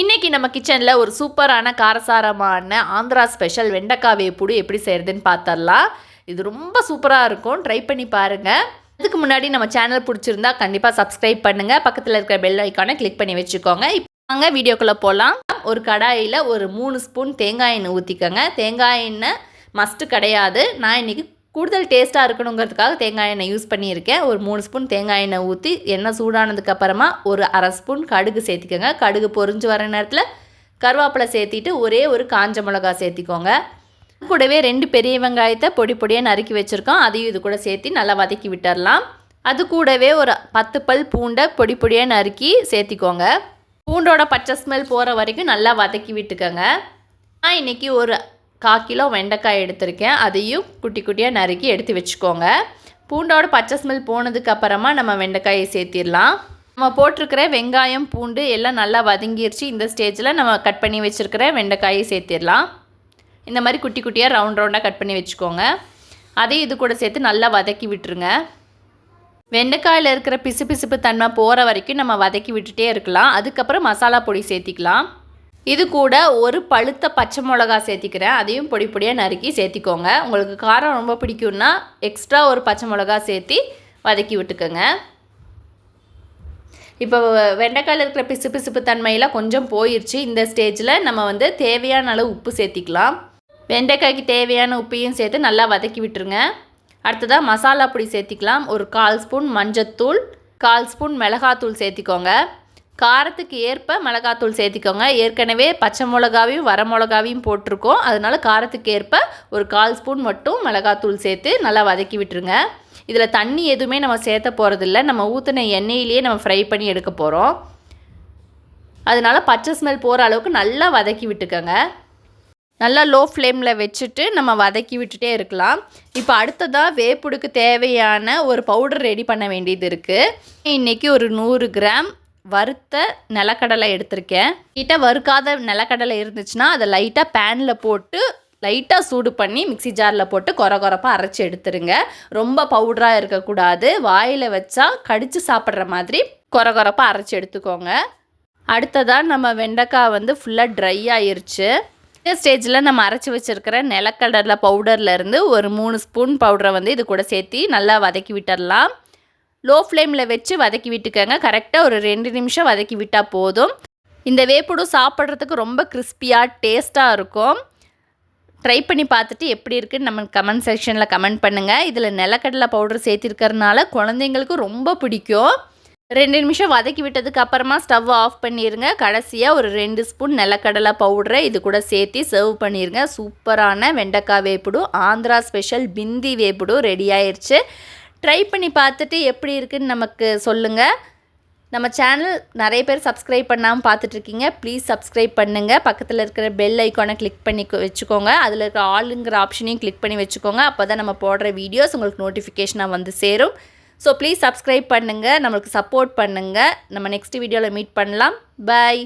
இன்றைக்கி நம்ம கிச்சனில் ஒரு சூப்பரான காரசாரமான ஆந்திரா ஸ்பெஷல் வெண்டைக்காய் வேப்புடு எப்படி செய்கிறதுன்னு பார்த்துடலாம் இது ரொம்ப சூப்பராக இருக்கும். ட்ரை பண்ணி பாருங்கள் அதுக்கு முன்னாடி நம்ம சேனல் பிடிச்சிருந்தா கண்டிப்பாக சப்ஸ்கிரைப் பண்ணுங்கள் பக்கத்தில் இருக்கிற பெல் ஐக்கானை கிளிக் பண்ணி வச்சுக்கோங்க. இப்போ வாங்க வீடியோக்குள்ளே போகலாம் ஒரு கடாயில் ஒரு மூணு ஸ்பூன் தேங்காய் எண்ணெய் ஊற்றிக்கோங்க தேங்காய் எண்ணெய் மஸ்ட்டு கிடையாது. நான் இன்றைக்கி கூடுதல் டேஸ்ட்டாக இருக்கணுங்கிறதுக்காக தேங்காய் எண்ணெய் யூஸ் பண்ணியிருக்கேன். ஒரு மூணு ஸ்பூன் தேங்காய் எண்ணெய் ஊற்றி எண்ணெய் சூடானதுக்கப்புறமா ஒரு அரை ஸ்பூன் கடுகு சேர்த்திக்கோங்க. கடுகு பொறிஞ்சு வர நேரத்தில் கருவேப்பிலை சேர்த்திட்டு ஒரே ஒரு காஞ்ச மிளகா சேர்த்திக்கோங்க. கூடவே ரெண்டு பெரிய வெங்காயத்தை பொடி பொடியாக நறுக்கி வச்சுருக்கோம். அதையும் இது கூட சேர்த்து நல்லா வதக்கி விட்டுறலாம். அது கூடவே ஒரு பத்து பல் பூண்டை பொடி பொடியாக நறுக்கி சேர்த்திக்கோங்க. பூண்டோட பச்சை ஸ்மெல் போகிற வரைக்கும் நல்லா வதக்கி விட்டுக்கோங்க. நான் இன்றைக்கி ஒரு கால் கிலோ வெண்டைக்காய் எடுத்திருக்கேன். அதையும் குட்டி குட்டியாக நறுக்கி எடுத்து வச்சுக்கோங்க. பூண்டோட பச்சை ஸ்மெல் போனதுக்கப்புறமா நம்ம வெண்டைக்காயை சேர்த்திடலாம். நம்ம போட்டிருக்கிற வெங்காயம் பூண்டு எல்லாம் நல்லா வதங்கிருச்சு. இந்த ஸ்டேஜில் நம்ம கட் பண்ணி வச்சுருக்கிற வெண்டைக்காயை சேர்த்திடலாம். இந்த மாதிரி குட்டி குட்டியாக ரவுண்ட் ரவுண்டாக கட் பண்ணி வச்சுக்கோங்க. அதையும் இது கூட சேர்த்து நல்லா வதக்கி விட்டுருங்க. வெண்டைக்காயில் இருக்கிற பிசு பிசுப்பு தன்மை போகிற வரைக்கும் நம்ம வதக்கி விட்டுட்டே இருக்கலாம். அதுக்கப்புறம் மசாலா பொடி சேர்த்திக்கலாம். இது கூட ஒரு பழுத்த பச்சை மிளகா சேர்த்திக்கிறேன். அதையும் பொடி பொடியாக நறுக்கி சேர்த்திக்கோங்க. உங்களுக்கு காரம் ரொம்ப பிடிக்கும்னா எக்ஸ்ட்ரா ஒரு பச்சை மிளகா சேர்த்தி வதக்கி விட்டுக்கோங்க. இப்போ வெண்டைக்காயில் இருக்கிற பிசு பிசுப்பு தன்மையெல்லாம் கொஞ்சம் போயிடுச்சு இந்த ஸ்டேஜில் நம்ம வந்து தேவையான அளவு உப்பு சேர்த்திக்கலாம். வெண்டைக்காய்க்கு தேவையான உப்பையும் சேர்த்து நல்லா வதக்கி விட்டுருங்க. அடுத்ததாக மசாலா பொடி சேர்த்திக்கலாம். ஒரு கால் ஸ்பூன் மஞ்சத்தூள் கால் ஸ்பூன் மிளகாத்தூள் சேர்த்திக்கோங்க. காரத்துக்கு ஏற்ப மிளகாத்தூள் சேர்த்திக்கோங்க. ஏற்கனவே பச்சை மிளகாவையும் வர மிளகாவையும் போட்டிருக்கோம். அதனால் காரத்துக்கு ஏற்ப ஒரு கால் ஸ்பூன் மட்டும் மிளகாத்தூள் சேர்த்து நல்லா வதக்கி விட்டுருங்க. இதில் தண்ணி எதுவுமே நம்ம சேர்த்த போகிறதில்ல நம்ம ஊற்றின எண்ணெயிலேயே நம்ம ஃப்ரை பண்ணி எடுக்க போகிறோம் அதனால் பச்சை ஸ்மெல் போகிற அளவுக்கு நல்லா வதக்கி விட்டுக்கோங்க. நல்லா லோ ஃப்ளேமில் வச்சுட்டு நம்ம வதக்கி விட்டுட்டே இருக்கலாம். இப்போ அடுத்ததாக வேப்புடுக்கு தேவையான ஒரு பவுடர் ரெடி பண்ண வேண்டியது இருக்குது இன்றைக்கி ஒரு நூறு கிராம் வறுத்த நிலக்கடலை எடுத்திருக்கேன். கிட்ட வறுக்காத நிலக்கடலை இருந்துச்சுன்னா அதை லைட்டாக பேனில் போட்டு லைட்டாக சூடு பண்ணி மிக்சி ஜாரில் போட்டு கொர கொரப்பாக அரைச்சி எடுத்துருங்க. ரொம்ப பவுடராக இருக்கக்கூடாது. வாயில் வச்சா கடித்து சாப்பிட்ற மாதிரி கொர கொரப்பாக அரைச்சி எடுத்துக்கோங்க. அடுத்ததாக நம்ம வெண்டைக்காய் வந்து ஃபுல்லாக ட்ரை ஆயிருச்சு. இந்த ஸ்டேஜில் நம்ம அரைச்சி வச்சுருக்கிற நிலக்கடலை பவுடர்லேருந்து ஒரு மூணு ஸ்பூன் பவுடரை வந்து இது கூட சேர்த்து நல்லா வதக்கி விட்டுடலாம். லோ ஃப்ளேமில் வச்சு வதக்கி விட்டுக்கோங்க. கரெக்டாக ஒரு ரெண்டு நிமிஷம் வதக்கி விட்டால் போதும். இந்த வேப்புடும் சாப்பிட்றதுக்கு ரொம்ப கிறிஸ்பியாக டேஸ்ட்டாக இருக்கும். ட்ரை பண்ணி பார்த்துட்டு எப்படி இருக்குன்னு நம்ம கமெண்ட் செக்ஷனில் கமெண்ட் பண்ணுங்கள் இதில் நிலக்கடலை பவுடர் சேர்த்திருக்கறனால குழந்தைங்களுக்கு ரொம்ப பிடிக்கும். ரெண்டு நிமிஷம் வதக்கி விட்டதுக்கு அப்புறமா ஸ்டவ் ஆஃப் பண்ணிடுங்க கடைசியாக ஒரு ரெண்டு ஸ்பூன் நிலக்கடலை பவுடரை இது கூட சேர்த்து சர்வ் பண்ணிடுங்க சூப்பரான வெண்டைக்காய் வேப்பிடும் ஆந்திரா ஸ்பெஷல் பிந்தி வேப்பிடும் ரெடி ஆயிடுச்சு ட்ரை பண்ணி பார்த்துட்டு எப்படி இருக்குன்னு நமக்கு சொல்லுங்கள் நம்ம சேனல் நிறைய பேர் சப்ஸ்கிரைப் பண்ணாமல் பார்த்துட்ருக்கீங்க. ப்ளீஸ் சப்ஸ்கிரைப் பண்ணுங்கள் பக்கத்தில் இருக்கிற பெல் ஐக்கானை கிளிக் பண்ணி வச்சுக்கோங்க. அதில் இருக்கிற ஆளுங்கிற ஆப்ஷனையும் கிளிக் பண்ணி வச்சுக்கோங்க. அப்போ தான் நம்ம போடுற வீடியோஸ் உங்களுக்கு நோட்டிஃபிகேஷனாக வந்து சேரும். ஸோ ப்ளீஸ் சப்ஸ்கிரைப் பண்ணுங்கள் நம்மளுக்கு சப்போர்ட் பண்ணுங்கள் நம்ம நெக்ஸ்ட் வீடியோவில் மீட் பண்ணலாம். பாய்